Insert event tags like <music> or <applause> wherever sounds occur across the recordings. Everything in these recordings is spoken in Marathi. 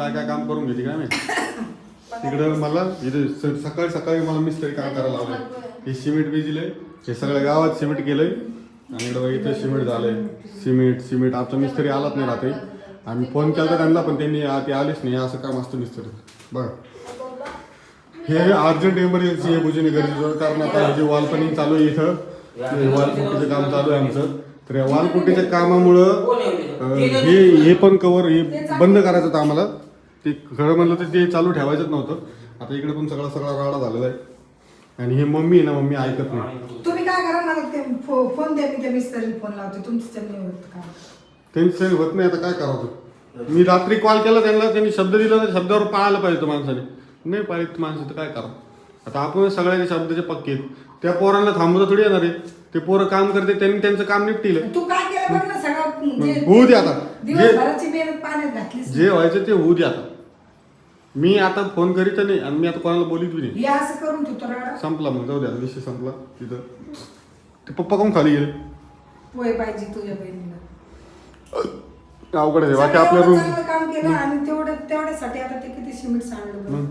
काय काय काम करून घेते काय माहिती? तिकडं मला इथे स- सकाळी सकाळी मला मिस्त्री काम करायला लावलंय. हे सिमेंट भिजलंय. हे सगळ्या गावात सिमेंट केलंय. आणि इकडं बघा इथं सिमेंट झालंय. Cement cement. आमचा मिस्त्री आलाच नाही रात्री. आम्ही फोन केला त्यांना पण त्यांनी आ- ते आलेच नाही. असं काम असतं मिस्त्री बघा हे अर्जंट इमर्जन्सी आहे बुजूने गरजेचं कारण आता हे जे वॉलपनिंग चालू आहे इथं. हे वॉलपुट्टीचं काम चालू आहे आमचं. तर या वॉलपुट्टीच्या कामामुळं अं, हे हे पण कवर हे बंद करायचं होतं आम्हाला. ते खरं म्हणलं तर ते चालू ठेवायचंच नव्हतं. आता इकडे पण सगळा सगळा राडा झालेला आहे. आणि हे मम्मी आहे ना मम्मी ऐकत नाही. तुम्ही काय करा मला ते फो- फोन द्या मी त्या मिस्टरला फोन लावते. तुमचं नाही होत का? त्यांचं होत नाही आता काय करावं? मी रात्री कॉल केला त्यांना त्यांनी शब्द दिला तर शब्दावर पाळायला पाहिजे होतं माणसाने. नाही पाहिजे माणसं तर काय करा आता आपण सगळ्या शब्दाचे पक्के आहेत. त्या पोरांना थांबवता थोडी येणार आहे. ते पोरं काम करते त्यांनी त्यांचं काम निपटील. तू काय केलं बघ ना सगळं? जे- होऊ दे आता. जे- दिवसभराची मेहनत पाण्यात घातलीस जे व्हायचं ते होऊ दे आता. मी आता फोन करीत नाही आणि मी आता कोणाला बोलीत बी नाही. हे असं करून ठेवतो राडा संपला मग जाऊ द्या विषय संपला तिथं. ते पप्पा कोण खाली गेले? पोहे पाहिजे तुझ्या बहिणीला. अवघड आहे बाकी आपल्या एवढं रूम काम केलं आणि तेवढं तेवढ्यासाठी आता ते किती सिमेंट सांडलं बरं.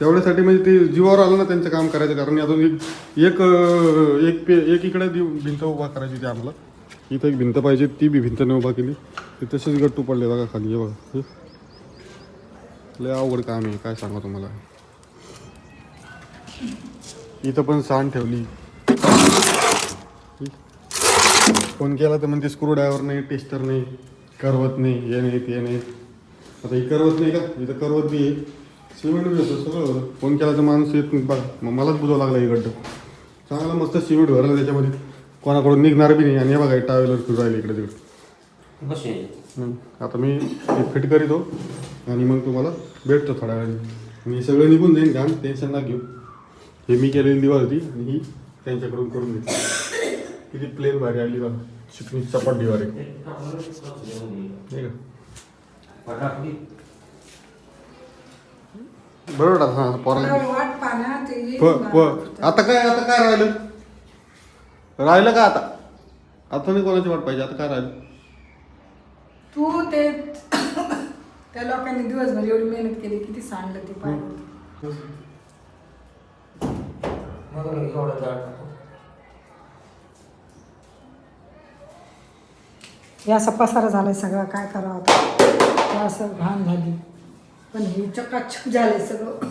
तेवढ्यासाठी म्हणजे ते जीवावर आलं ना त्यांचं काम करायचं कारण अजून एक एक अं, एक पे एक इकडे दी- भिंत उभा करायची ती आम्हाला. इथं एक भिंत पाहिजे ती बी भिंत नाही उभा केली. ते तसेच गट्टू पडले बघा खाली हे बघा. हे. लय अवघड काम आहे काय सांगा तुम्हाला? इथं पण सांड ठेवली. फोन केला तर म्हणते स्क्रू ड्रायव्हर नाही टेस्टर नाही करवत नाही हे नाही ते नाही. आता ही करवत नाही का? इथं करवत बी आहे. सिमेंट बी होतं सगळं. फोन केला तर माणूस येत नाही. बघा मग मलाच बुजावं लागला इकडं चांगला मस्त सिमेंट भरलं त्याच्यामध्ये. कोणाकडून निघणार बी नाही. आणि हे बघा टावेलर फिरू राहिले इकडे तिकडे. आता मी हे फिट करीतो आणि मग तुम्हाला भेटतो थोड्या वेळाने. मी सगळं निघून जाईन घाण टेन्शन ना घेऊ. हे मी केलेली दिवाळ होती आणि ही त्यांच्याकडून करून घेतली. किती प्लेन भारी आली बघा. चिकनी चपाट दिवार आहे नाही का बरोबर हां पोराला थोडा वाट पाना ते. येईल प प. मला. आता काय आता काय राहिलं? राहिलं का आता? आता नाही कोणाची वाट पाहिजे आता काय राहिलं? तू ते त्या लोकांनी दिवसभर एवढी मेहनत केली किती सांडलं ते एवढं जाड हे असा पसारा झालाय सगळं काय करावं आता? हे असं घाण झाली. पण हे चकाचक झालंय सगळं.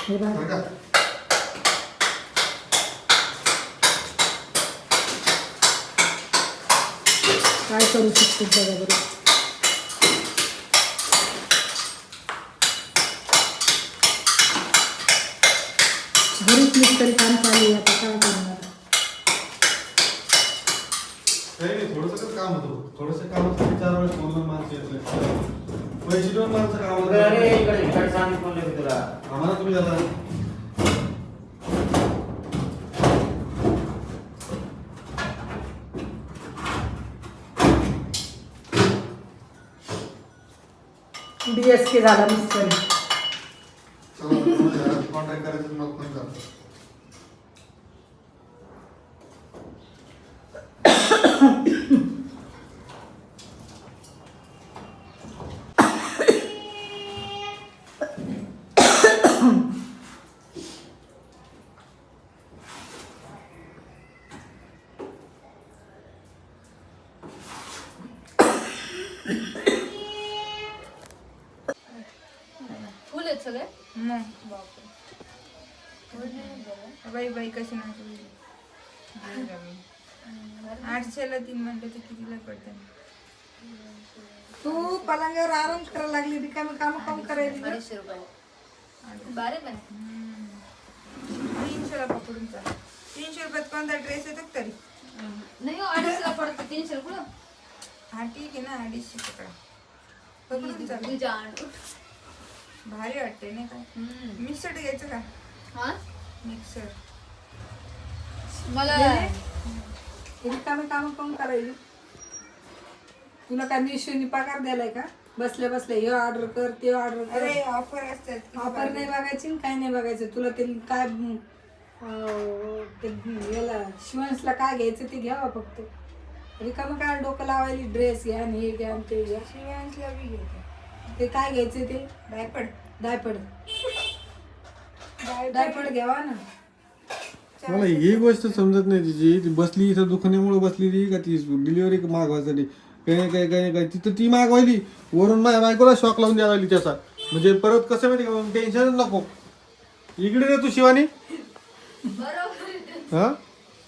हे बघ. बरं का? काय करू शकतो बरोबर घरीच मिस्त्री काम चालू आहे आता काय करणार काम होतं थोडंसं कामासाठी चार वेळेस बोलणं माणसं येत नाही. पैसे देऊन माणसं कामाला अरे जातात. इकडे इकडे सांगितलं म्हणलं मी तुला आम्हाला तुम्ही जाता डी एस के झाला मिस्त्री कॉन्टॅक्ट करायचं बाई बाई कशी नाही आठशेला तीन म्हणलं तर कितीला पडतं तू पलंगावर आराम करायला लागली रिकामी काम काम करायची? अडीचशे रुपये. बारे पण तीनशेला पकडून चाल. तीनशे रुपयात कोणता ड्रेस येतो का तरी? नाही हो अडीचशेला पडतं तीनशे रुपये हा ठीक आहे ना अडीचशे पकडा. पकडून चाल. भारी वाटते नाही का? मिक्सर घ्यायचं का? हा? मिक्सर. मला रिकामी काम तुला काय मिशोनी पगार द्यायलाय का? बसल्या बसल्या हे ऑर्डर कर ते ऑर्डर कर. अरे ऑफर असतात ऑफर. नाही बघायची आणि काय नाही बघायचं. तुला ते काय अं, ते याला शिवन्सला काय घ्यायचं ते घ्यावं फक्त. रिकामं काय डोकं लावायली? ड्रेस घ्या आणि हे घ्या आणि ते घ्या. शिवांशला बी घेते ते. काय घ्यायचे ते? डायपड डायपड डायपड घ्यावा ना. मला ही गोष्ट समजत नाही तिची. ती बसली इथं दुखण्यामुळे बसलेली का ती डिलिव्हरी मागवायसाठी? काही नाही काही काही काही तिथं ती मागवायली. वरून माझ्या बायकोला शॉक लावून द्यायला लागली त्याचा. म्हणजे परत कसं माहिती का टेन्शनच नको. इकडे रे तू शिवानी. हा?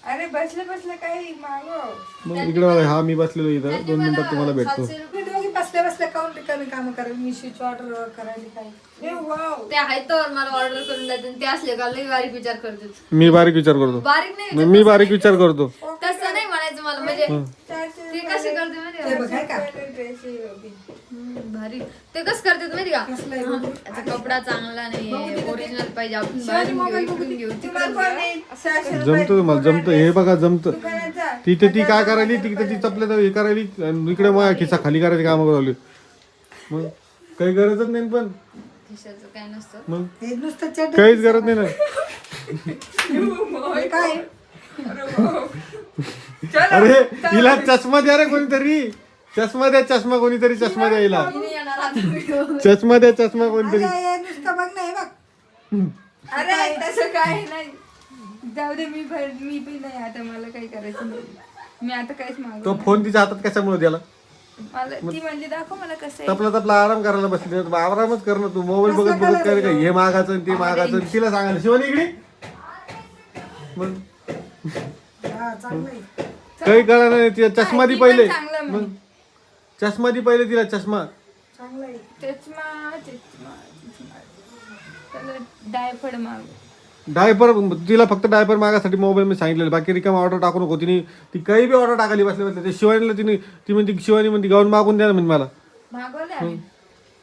अरे बसले बसले काही मग. इकडे हा मी बसलेलो इथं. दोन मिनिटात तुम्हाला भेटतो. मी दोघी बसल्या बसल्या काऊन रिकामी कामं करायला मी स्विच ऑर्डर करायला काय ए वाव ते आहेत तर मला ऑर्डर करून देतात आणि ते असले का लई बारीक विचार करतात. मी बारीक विचार करतो. बारीक नाही मी बारीक विचार करतो. तसं नाही म्हणायचं मला. म्हणजे चारशे ते कसे करते माहिती ते का बघ, हाय का ड्रेस हम्म, भारी ते कसं करतात माहिती का? कसलं आहे हा, याचा कपडा चांगला नाही ओरिजिनल पाहिजे आपण जमतं तुम्हाला जमतं. हे बघा जमतं. तिथे ती काय करायली? तिथे ती चपल्या हे करायली इकडे मग खिसा खाली करायची कामं करावली मग काही गरजच नाही पण. खिशाचं काय नसतं. मग नुसतं चट काहीच गरज नाही ना. काय? अरे हिला चष्मा द्या रे कोणीतरी. चष्मा द्या चष्मा कोणीतरी चष्मा द्या हिला मी येणार आता. चष्मा द्या चष्मा कोणीतरी. अरे, नुसतं बघ ना बघ. अरे तसं काय नाही. जाऊ दे मी भर मी पण नाही आता मला काही करायचं नाही. मी आता काहीच मागव तो फोन तिच्या हातात कशामुळे द्याला मला ती म्हणली दाखव मला कसं आहे. तपला तपला आराम करायला बसली. आरामच कर ना तू. मोबाईल बघत बघत काय काय हे मागायचं आणि ते मागायचं आणि तिला सांगायला. शिवानी इकडे? मग? काही कळलं नाही तिला चष्मा दी ती पण पहिले. चांगलं मग? म्हणे. चष्मा दी पहिले तिला चष्मा. चांगलं आहे. चष्मा चष्मा चष्मा. त्याला डायफड माग डायपर तिला फक्त डायपर मागासाठी मोबाईल मी सांगितलेलं. बाकी रिकाम ऑर्डर टाकू नको तिने. ती काही बी ऑर्डर टाकाली बसले बसले. ते शिवानीला तिने ती म्हणते शिवानी म्हणते गाऊन मागून द्या ना म्हणजे मला. मागवले आम्ही.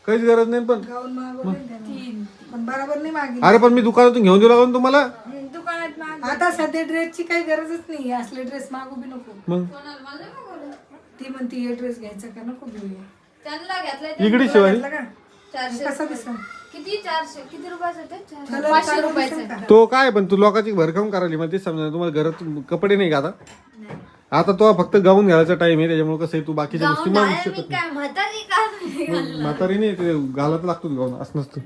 काहीच गरज नाही पण. गाऊन मागवले ना त्यानं. तीन. पण बरोबर नाही मागितली. अरे पण मी दुकानातून घेऊन देऊ लागलो ना तुम्हाला? हम्म, दुकानात माग आता सध्या ड्रेसची काही गरजच नाही. असले ड्रेस मागू बी नको. मग कोणाला मला नाही मागवलं. ती म्हणती हे ड्रेस घ्यायचा का? नको घेऊया त्यांना घेतलाय ते इकडे शिवानी घेतला का? चारशे कसा दिसला? किती चारशे किती रुपयाचं ते? चारशे पाचशे रुपयाचं काय पण तू लोकांची भरकाम करायली मग ते समजा तुम्हाला घरात कपडे नाही का आता? आता तो फक्त गाऊन घालायचा टाइम आहे त्याच्यामुळे कसं आहे तू बाकीच्या गोष्टी गाऊन मागू घालायला मी शकत काय म्हातारी का नाही म्हातारी ते घालत लागतो गाऊन असं नसतं.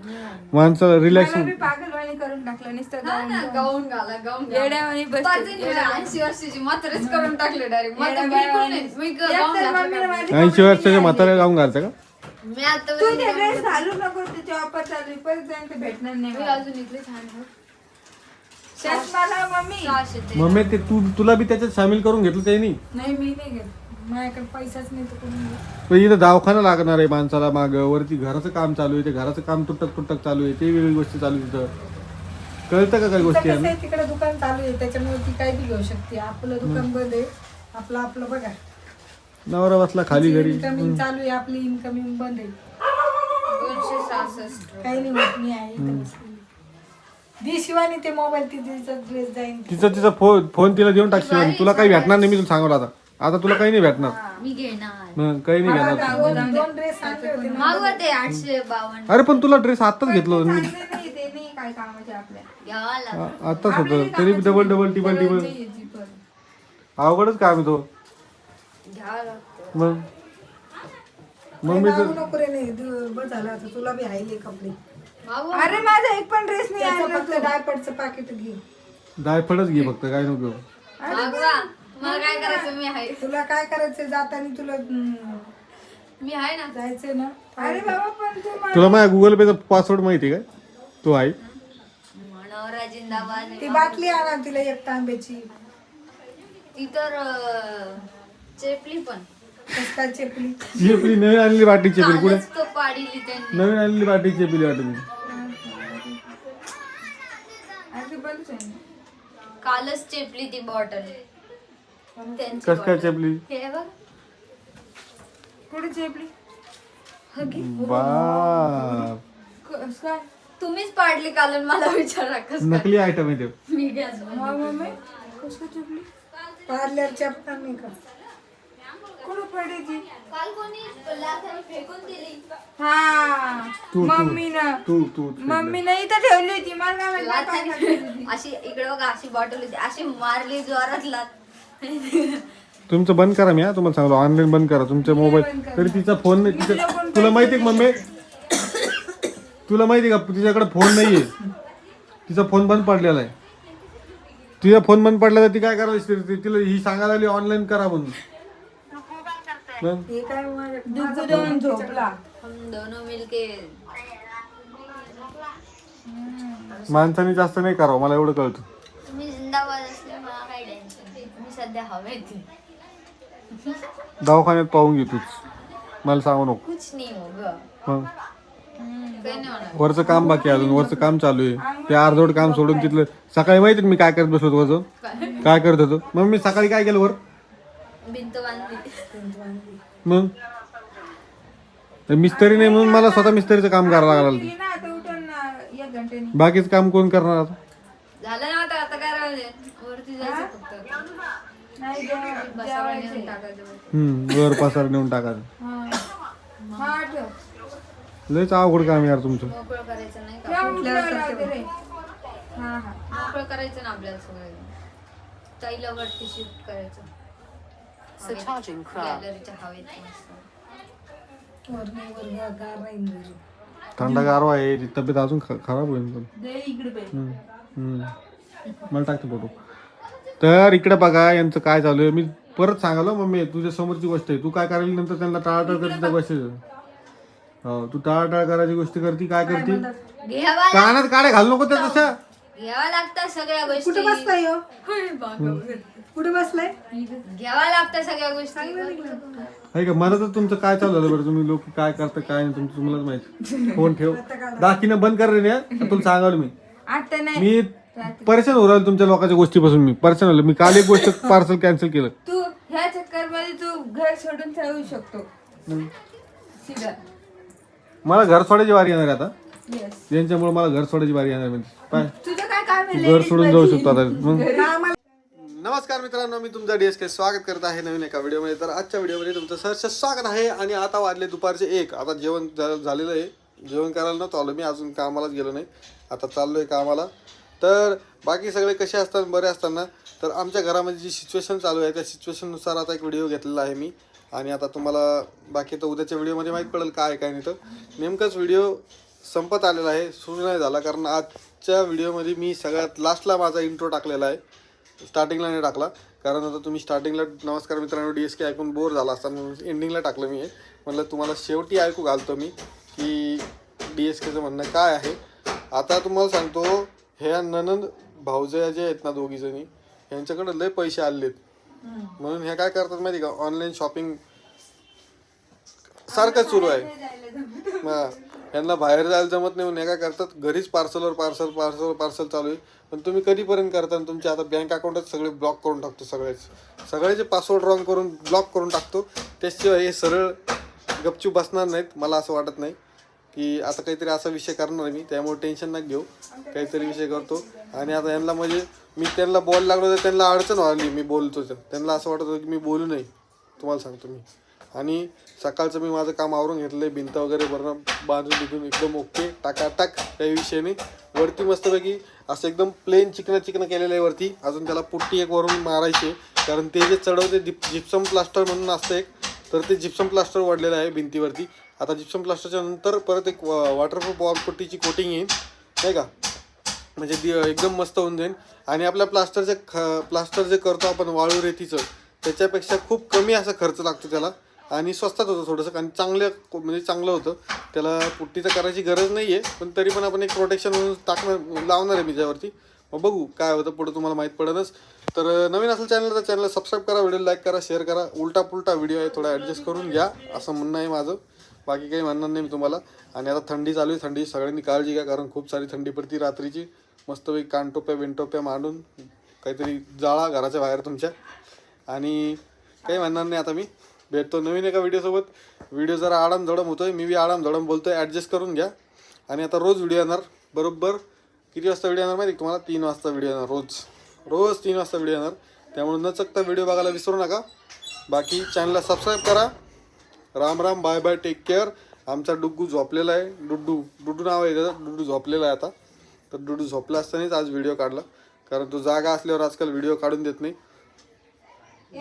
माणसाला रिलॅक्स मला बी पागलवाणी करून टाकलं नुसतं हा गाऊन ना, गाऊन घाला गाऊन. येड्यावानी ऐंशी वर्षाची म्हातारीच करून टाकले डायरेक्ट ऐंशी वर्षाच्या म्हाताऱ्या गाऊन घालतं का? मी आता तू ते ड्रेस घालू नको त्याची ऑफर चालू आहे. परत जाईन ते भेटणार नाही मी मला. अजून इकडे छान आहे. चष्मा लाव मम्मी. सहाशे ते. मम्मी ते तू तुला बी त्याच्यात सामील करून घेतलं त्यांनी? नाही मी नाही घेत. माझ्याकडे पैसाच नाही तर कोणी घेत. पण इथं दवाखाना लागणार आहे माणसाला माग. वरती घराचं काम चालू आहे. ते घराचं काम तुटक तुटक चालू आहे. ते वेगळी गोष्टी चालू आहे तिथं. कळतं का काही गोष्टी तिकडे दुकान चालू आहे त्याच्यामुळे ती काही बी घेऊ शकते. आपलं दुकान बंद आहे आपलं आपलं बघा. नवरा बसला खाली घरी. इन्कमिंग चालू आहे आपली इन्कमिंग बंद आहे. दोनशे सहासष्ट. काही नाही होत मी आहे इथं बसलेली. दी शिवानी ते मोबाईल ती तिचा ड्रेस जाईन. तिचा तिचा फोन फोन तिला देऊन टाक शिवानी. तुला काही भेटणार नाही मी तुला सांगतो आता. आता तुला काही नाही भेटणार. मी घेणार. हं, काही नाही दोन ड्रेस आणले होते आठशे बावन्न. अरे पण तुला ड्रेस आत्ताच घेतलं होतं मी काय कामाचे आपल्या. घ्यावा लागेल आ- आत्ताच होतं तरी डबल डबल टिबल टिबल ते याची पण. अवघडच काम आहे तो. घ्यावा लागतं. मग? मम्मी मागू नको रे नाही बस झालं आता. तुला बी हायले कपडे अरे माझा एक पण ड्रेस नाही त्याचं आणला फक्त डायपडचं पाकिट घे. डायफडच घे फक्त काय नको. घेऊ. मागवा. मला काय करायचं? मी आहे. तुला काय करायचं जाताना तुला हम्म, मी आहे ना. जायचंय ना. अरे बाबा पण तू तुला माझ्या गुगल पेचा पासवर्ड माहिती आहे का? तो आहे. जिंदाबाद. ती बाटली आणा तिला एक तांब्याची. ती तर अं, चेपली पण. चेपली? चेपली नवीन आणलेली बाटी चेपली कुठे? कालच तो पाडीली त्यांनी. नवीन आणलेली बाटी चेपली वाटत आहे ना. कालच चेपली ती बॉटल. त्यांची कस काय bottle. चेपली? हे बघ. कुठे चेपली? बाप. कस काय? तुम्हीच पाडली काल आणि मला विचारा कस नकली आयटम आहे ते. मी गॅस हा मम्मी कस पार्लर नाही का? कुठं पडायची काल कोणी लाथाने फेकून दिली. हा तू. मम्मीनं तू तू मम्मीनं इथं ठेवली होती. मला काय माहिती <laughs> अशी इकडे बघा अशी बॉटल होती. अशी मारली जोरात लाथ तुमचं बंद करा मी हा. तुम्हाला सांगलो ऑनलाईन बंद करा. तुमचा मोबाईल तरी तिचा फोन नाही तिचा तुला माहिती आहे का मम्मी? तुला माहिती आहे का तिच्याकडे फोन नाहीये. तिचा फोन बंद पडलेला आहे. तिचा फोन बंद पडला तर ती काय ती- तिला ही सांगायला लागली ऑनलाईन करा म्हणून. मग? हे काय माझ्या- दुखू देऊन झोपला. हम दोनों मिलके माणसाने जास्त नाही करावं मला एवढं कळतं. तुम्ही जिंदाबाद असले मला काही टेन्शन नाही. तुम्ही सध्या हवेत दवाखान्यात पाहून घे तूच. मला सांगू नको. कुछ नाही मग नाही होणार वरचं काम बाकी आहे अजून वरचं काम चालू आहे. ते अर्धवट काम सोडून तिथलं सकाळी माहिती मी काय करत बसलो होतो वरचं? काय करत होतो? मग मी सकाळी काय केलं वर? भिंत बांधली मग? ते मिस्त्री नाही म्हणून मला स्वतः मिस्त्रीचं काम करायला लागलं गेली ना आता उठून ना एक घंट्यानी बाकीचं काम कोण करणार आता? झालं ना आता आता काय राहिले? वरती जायचं फक्त. नाही. टाकायचं. हम्म वर पसार नेऊन टाकायचं. हा. हा ठेव. लयच अवघड काम यार तुमचं. मोकळं करायचं नाही का? हा हा. मोकळं करायचं ना आपल्याला सगळं. ताईला वरती शिफ्ट करायचं. गॅलरीच्या हवेत मस्त. वर नाही, वर गा- गार राहील घरी. थंड गारवा आहे ती तब्येत अजून ख- खराब होईल पण. हम्म, हम्म. मला टाकते फोटो तर इकडे बघा यांचं काय चालू आहे? मी परत सांगालो मम्मी तुझ्या समोरची गोष्ट आहे. तू काय करायला नंतर त्यांना टाळाटाळ करते त्या गोष्टी हो तू टाळाटाळ करायची गोष्टी करती काय करते? घ्यावा कानात काड्या घालू नको त्या तशा. घ्यावा लागतात सगळ्या गोष्टी. कुठे बसलाय हो? कुठे बसलाय? घ्यावा लागतात सगळ्या गोष्टी. आहे का मला तर तुमचं काय चालू झालं बरं? तुम्ही लोक काय करता काय नाही तुमचं तुम्हालाच माहिती. फोन ठेव. दाखीनं बंद कर रे ने, तुला सांगाल मी. आता नाही. मी परेशान हो राहिलो तुमच्या लोकांच्या गोष्टीपासून मी. परेशान झालो मी काल एक गोष्ट पार्सल कॅन्सल केलं. तू ह्या चक्करमध्ये तू घर सोडून जाऊ शकतो. सीधा. मला घर सोडायची वारी येणार आहे आता. येस यांच्यामुळे मला घर सोडायची वारी येणार म्हणजे पाय. तुझं काय काम आहे घर सोडून जाऊ? शकतो आता. मग नमस्कार मित्रांनो मी तुमचा डीएसके स्वागत करत आहे नवीन एका व्हिडिओमध्ये. तर आजच्या व्हिडिओमध्ये तुमचं सहर्ष स्वागत आहे आणि आता वाजले दुपारचे एक. आता जेवण झा- झालेलं आहे. जेवण करायला नव्हतं आलो मी अजून कामालाच गेलो नाही. आता चाललो आहे कामाला. तर बाकी सगळे कसे असतात बरे असताना तर आमच्या घरामध्ये जी सिच्युएशन चालू आहे त्या सिच्युएशननुसार आता एक व्हिडिओ घेतलेला आहे मी. आणि आता तुम्हाला बाकी तर उद्याच्या व्हिडिओमध्ये माहीत पडेल काय काय नाही तर. नेमकाच व्हिडिओ संपत आलेला आहे सुरू नाही झाला कारण आजच्या व्हिडिओमध्ये मी सगळ्यात लास्टला माझा इंट्रो टाकलेला आहे. स्टार्टिंगला नाही टाकला कारण आता तुम्ही स्टार्टिंगला नमस्कार मित्रांनो डी एस के ऐकून बोर झाला असता म्हणून एंडिंगला टाकलं मी हे. म्हणलं तुम्हाला शेवटी ऐकू घालतो मी की डी एस केचं म्हणणं काय आहे. आता तुम्हाला सांगतो ह्या ननंद भाऊजया जे आहेत ना दोघीजणी यांच्याकडे लय पैसे आलेत. म्हणून हे काय करतात माहिती का? ऑनलाईन शॉपिंग सारखं सुरू आहे. हा. यांना बाहेर जायला जमत नाही म्हणून हे काय करतात? घरीच पार्सलवर पार्सल पार्सल पार्सल चालू आहे. पण तुम्ही कधीपर्यंत करता आणि तुमचे आता बँक अकाउंटच सगळे ब्लॉक करून टाकतो सगळेच. सगळ्याचे पासवर्ड रॉंग करून ब्लॉक करून टाकतो त्याशिवाय हे सरळ गपचूप बसणार नाहीत. मला असं वाटत नाही की आता काहीतरी असा विषय करणार मी. त्यामुळे टेन्शन नाही घेऊ. काहीतरी विषय करतो. आणि आता यांना म्हणजे मी त्यांना बॉल लागलो तर त्यांना अडचण आली मी बोलतो तर. त्यांना असं वाटत होतं की मी बोलू नाही तुम्हाला सांगतो मी. आणि सकाळचं मी माझं काम आवरून घेतलं आहे भिंत वगैरे भरणं बांधून बिधून एकदम ओके टाकाटाक काही विषय नाही वरती मस्तपैकी असं एकदम प्लेन चिकनं चिकनं केलेलं आहे वरती. अजून त्याला पुट्टी एक वरून मारायची आहे. कारण ते जे चढवते जिप जिप्सम प्लास्टर म्हणून असतं एक तर ते जिप्सम प्लास्टर वाढलेलं आहे भिंतीवरती. आता जिप्सम प्लास्टरच्या नंतर परत एक वॉटरप्रूफ वॉल पुट्टीची कोटिंग येईल. नाही का? म्हणजे दी एकदम मस्त होऊन जाईल आणि आपल्या प्लास्टरचे ख प्लास्टर जे करतो आपण वाळू रेतीचं त्याच्यापेक्षा खूप कमी असा खर्च लागतो त्याला. आणि स्वस्तात होतं थोडंसं आणि चांगलं म्हणजे चांगलं होतं. त्याला पुट्टीचं करायची गरज नाही आहे पण तरी पण आपण एक प्रोटेक्शन म्हणून टाकणार लावणार आहे मी त्यावरती मग बघू काय होतं पुढं तुम्हाला माहीत पडेलच तर नवीन असेल चॅनल तर चॅनलला सबस्क्राईब करा व्हिडिओ लाईक करा शेअर करा. उलटा पुलटा व्हिडिओ आहे थोडा ॲडजस्ट करून घ्या असं म्हणणं आहे माझं. बाकी काही म्हणणार नाही मी तुम्हाला. आणि आता थंडी चालू आहे थंडी सगळ्यांनी काळजी घ्या कारण खूप सारी थंडी पडती रात्रीची. मस्तपैकी कानटोप्या विंटोप्या मांडून काहीतरी जाळा घराच्या बाहेर तुमच्या. आणि काही म्हणणार नाही आता मी. भेटतो नवीन एका व्हिडिओसोबत. व्हिडिओ जरा आडाम धडम होतोय मी बी आडाम धडम बोलतोय ॲडजस्ट करून घ्या. आणि आता रोज व्हिडिओ येणार बरोबर? किती वाजता व्हिडिओ येणार माहिती तुम्हाला? तीन वाजता व्हिडिओ येणार रोज. रोज तीन वाजता व्हिडिओ येणार. त्यामुळे न चकता व्हिडिओ बघायला विसरू नका. बाकी चॅनलला सबस्क्राईब करा. Ram Ram bye bye take care आमचा डुग्गू झोपलेला आहे. डुड्डू डुड्डू नाव आहे त्याचं डुड्डू झोपलेला आहे आता. तर डुड्डू झोपला असतानाच आज व्हिडिओ काढला. कारण तो जागा असल्यावर आजकाल व्हिडिओ काढून देत नाही. आ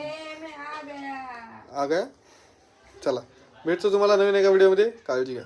गया आ गया चला. भेटतो तुम्हाला नवीन एका व्हिडिओमध्ये काळजी घ्या.